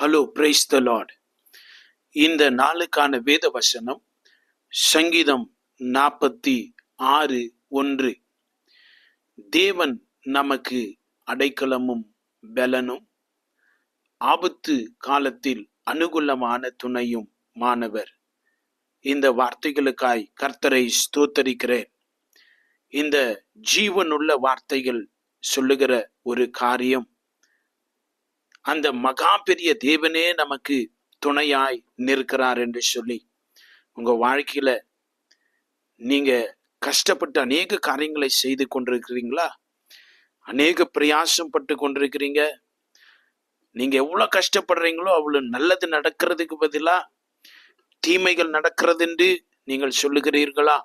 Hello praise the Lord இந்த நாளுக்கான வேத வசனம் சங்கீதம் நாற்பத்தி ஆறு ஒன்று. தேவன் நமக்கு அடைக்கலமும் பலனும் ஆபத்து காலத்தில் அனுகூலமான துணையும் மாணவர். இந்த வார்த்தைகளுக்காய் கர்த்தரை ஸ்தோத்தரிக்கிறேன். இந்த ஜீவனுள்ள வார்த்தைகள் சொல்லுகிற ஒரு காரியம் அந்த மகா பெரிய தேவனே நமக்கு துணையாய் நிற்கிறார் என்று சொல்லி உங்க வாழ்க்கையில நீங்க கஷ்டப்பட்டு அநேக காரியங்களை செய்து கொண்டிருக்கிறீங்களா? அநேக பிரயாசம் பட்டு கொண்டிருக்கிறீங்க. நீங்க எவ்வளவு கஷ்டப்படுறீங்களோ அவ்வளவு நல்லது நடக்கிறதுக்கு பதிலா தீமைகள் நடக்கிறது என்று நீங்கள் சொல்லுகிறீர்களா?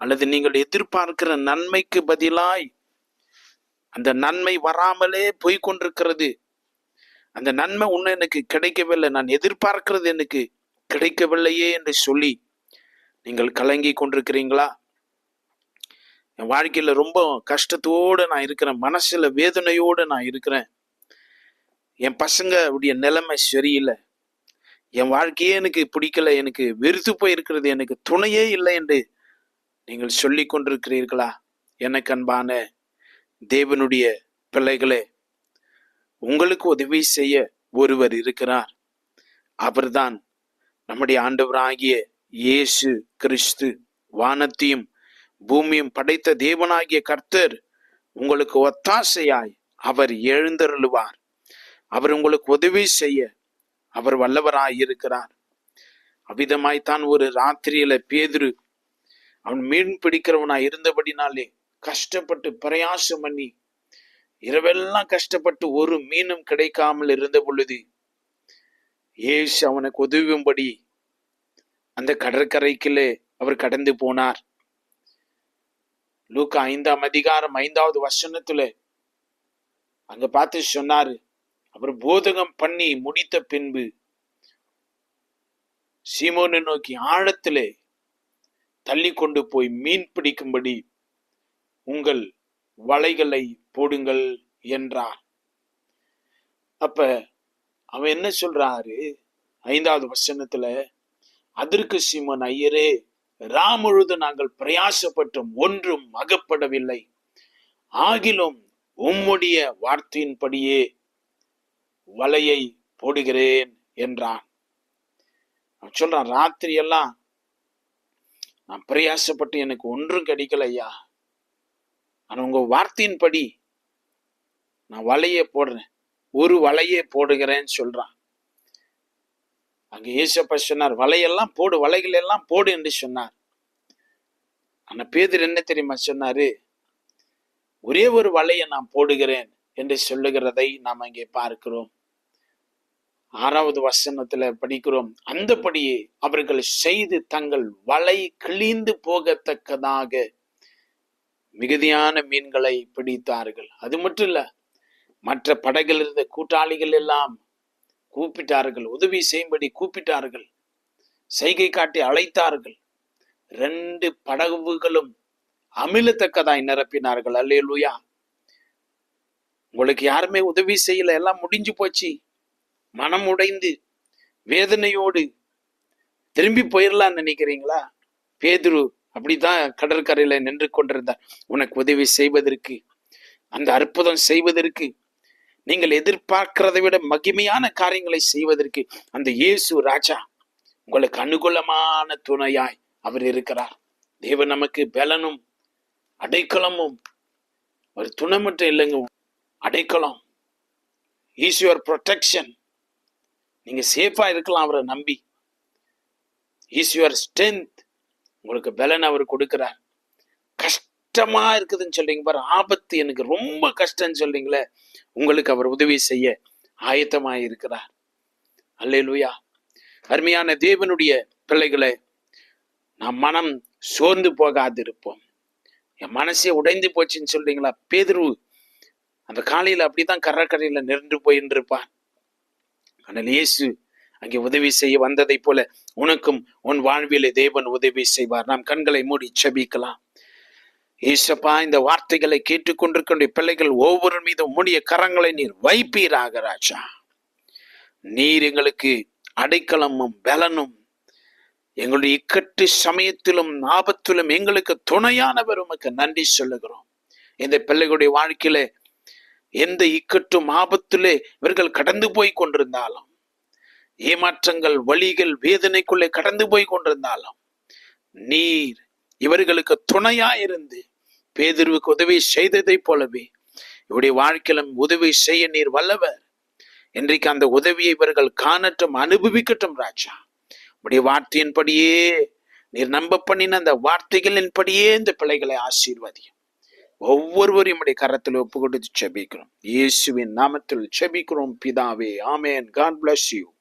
அல்லது நீங்கள் எதிர்பார்க்கிற நன்மைக்கு பதிலாய் அந்த நன்மை வராமலே போய்கொண்டிருக்கிறது அந்த நன்மை ஒன்றும் எனக்கு கிடைக்கவில்லை. நான் எதிர்பார்க்கிறது எனக்கு கிடைக்கவில்லையே என்று சொல்லி நீங்கள் கலங்கி கொண்டிருக்கிறீங்களா? என் வாழ்க்கையில் ரொம்ப கஷ்டத்தோடு நான் இருக்கிறேன். மனசில் வேதனையோடு நான் இருக்கிறேன். என் பசங்க உடைய நிலைமை சரியில்லை. என் வாழ்க்கையே எனக்கு பிடிக்கல. எனக்கு வெறுத்து போயிருக்கிறது. எனக்கு துணையே இல்லை என்று நீங்கள் சொல்லி கொண்டிருக்கிறீர்களா? எனக்கு அன்பான தேவனுடைய பிள்ளைகளே உங்களுக்கு உதவி செய்ய ஒருவர் இருக்கிறார். அவர்தான் நம்முடைய ஆண்டவராகிய இயேசு கிறிஸ்து. வானத்தையும் பூமியும் படைத்த தேவனாகிய கர்த்தர் உங்களுக்கு ஒத்தாசையாய் அவர் எழுந்தருளுவார். அவர் உங்களுக்கு உதவி செய்ய அவர் வல்லவராய் இருக்கிறார். அவ்விதமாய்த்தான் ஒரு ராத்திரியில பேதுரு அவன் மீன் பிடிக்கிறவனாய் இருந்தபடினாலே கஷ்டப்பட்டு பிரயாசம் பண்ணி இரவெல்லாம் கஷ்டப்பட்டு ஒரு மீனும் கிடைக்காமல் இருந்த பொழுது ஏசு அவனுக்கு உதவும்படி அந்த கடற்கரைக்கிலே அவர் கடந்து போனார். லூக்கா ஐந்தாம் அதிகாரம் ஐந்தாவது வசனத்துல அங்க பார்த்து சொன்னாரு அவர் போதகம் பண்ணி முடித்த பின்பு சீமோனை நோக்கி ஆழத்திலே தள்ளி கொண்டு போய் மீன் பிடிக்கும்படி உங்கள் வலைகளை போடுங்கள் என்றார் அப்ப அவன் என்ன சொல்றாரு? ஐந்தாவது வசனத்துல அதற்கு சீமன் ஐயரே ராமுழுது நாங்கள் பிரயாசப்பட்டும் ஒன்றும் அகப்படவில்லை. ஆகிலும் உம்முடைய வார்த்தையின்படியே வலையை போடுகிறேன் என்றான். அவன் சொல்றான் ராத்திரி எல்லாம் நான் பிரயாசப்பட்டு எனக்கு ஒன்றும் கிடைக்கல ஆனால் ஆனா உங்க வார்த்தையின்படி நான் வலையே போடுறேன். ஒரு வலையே போடுகிறேன்னு சொல்றான். அங்க ஏசப்பா சொன்னார் வலையெல்லாம் போடு வலைகள் எல்லாம் போடு என்று சொன்னார். ஆனால் பேதர் என்ன தெரியுமா சொன்னாரு? ஒரே ஒரு வலையை நான் போடுகிறேன் என்று சொல்லுகிறதை நாம் அங்கே பார்க்கிறோம். ஆறாவது வசனத்துல படிக்கிறோம் அந்தபடியே அவர்கள் செய்து தங்கள் வலை கிழிந்து போகத்தக்கதாக மிகுதியான மீன்களை பிடித்தார்கள். அது மட்டும் இல்ல மற்ற படகில் இருந்த கூட்டாளிகள் எல்லாம் கூப்பிட்டார்கள். உதவி செய்யும்படி கூப்பிட்டார்கள். செய்கை காட்டி அழைத்தார்கள். ரெண்டு படகுகளும் அமிலத்தக்கதாய் நிரப்பினார்கள். அல்லேலூயா. உங்களுக்கு யாருமே உதவி செய்யல. எல்லாம் முடிஞ்சு போச்சு. மனம் உடைந்து வேதனையோடு திரும்பி போயிடலாம்னு நினைக்கிறீங்களா? பேதுரு அப்படித்தான் கடற்கரையில நின்று கொண்டிருந்தார். உனக்கு உதவி செய்வதற்கு அந்த அற்புதம் செய்வதற்கு நீங்கள் எதிர்பார்க்கிறதை விட மகிமையான காரியங்களை செய்வதற்கு அந்த இயேசு ராஜா உங்களுக்கு அனுகூலமான துணையாய் அவர் இருக்கிறார். தேவன் நமக்கு பலனும் அடைக்கலமும் ஒரு துணை மட்டும் இல்லைங்க. அடைக்கலம் ஈஸ் யுவர் ப்ரொடெக்ஷன் நீங்க சேஃபா இருக்கலாம் அவரை நம்பி. ஈஸ் யுவர் ஸ்ட்ரென்த் உங்களுக்கு பலன் அவர் கொடுக்கிறார். கஷ்டமா இருக்குதுன்னு சொல்றீங்க பாரு ஆபத்து எனக்கு ரொம்ப கஷ்டம்னு சொல்றீங்களே உங்களுக்கு அவர் உதவி செய்ய ஆயத்தமாக இருக்கிறார். அல்லேலூயா. அருமையான தேவனுடைய பிள்ளைகளை நம் மனம் சோர்ந்து போகாதிருப்போம். என் மனசே உடைந்து போச்சுன்னு சொல்றீங்களா? பேதுரு அந்த காலையில் அப்படிதான் கரக்கரையில் நின்று போயின்னு இருப்பான் ஆனால் இயேசு அங்கே உதவி செய்ய வந்ததை போல உனக்கும் உன் வாழ்விலே தேவன் உதவி செய்வார். நாம் கண்களை மூடி செபிக்கலாம். ஈசப்பா இந்த வார்த்தைகளை கேட்டுக்கொண்டிருக்கின்ற பிள்ளைகள் ஒவ்வொரு மீதும் மூடிய கரங்களை நீர் வைப்பீராக ராஜா. நீர் எங்களுக்கு அடைக்கலமும் பலனும் எங்களுடைய இக்கட்டு சமயத்திலும் ஆபத்திலும் எங்களுக்கு துணையானவர் உமக்கு நன்றி சொல்லுகிறோம். இந்த பிள்ளைகளுடைய வாழ்க்கையில எந்த இக்கட்டும் ஆபத்திலே இவர்கள் கடந்து போய் கொண்டிருந்தாலும் ஏமாற்றங்கள் வழிகள் வேதனைக்குள்ளே கடந்து போய் கொண்டிருந்தாலும் நீர் இவர்களுக்கு துணையா இருந்து பேதிர்வுக்கு உதவி செய்ததைப் போலவே இவருடைய வாழ்க்கையிலும் உதவி செய்ய நீர் வல்லவர். இன்றைக்கு அந்த உதவியை இவர்கள் காணட்டும் அனுபவிக்கட்டும் ராஜா. உடைய வார்த்தையின்படியே நீர் நம்ப பண்ணின அந்த வார்த்தைகளின்படியே இந்த பிள்ளைகளை ஆசீர்வதியும். ஒவ்வொருவரையும் உடைய கரத்தில் ஒப்பு கொடுத்து செபிக்கிறோம். இயேசுவின் நாமத்தில் செபிக்கிறோம். பிதாவே ஆமேன். God bless you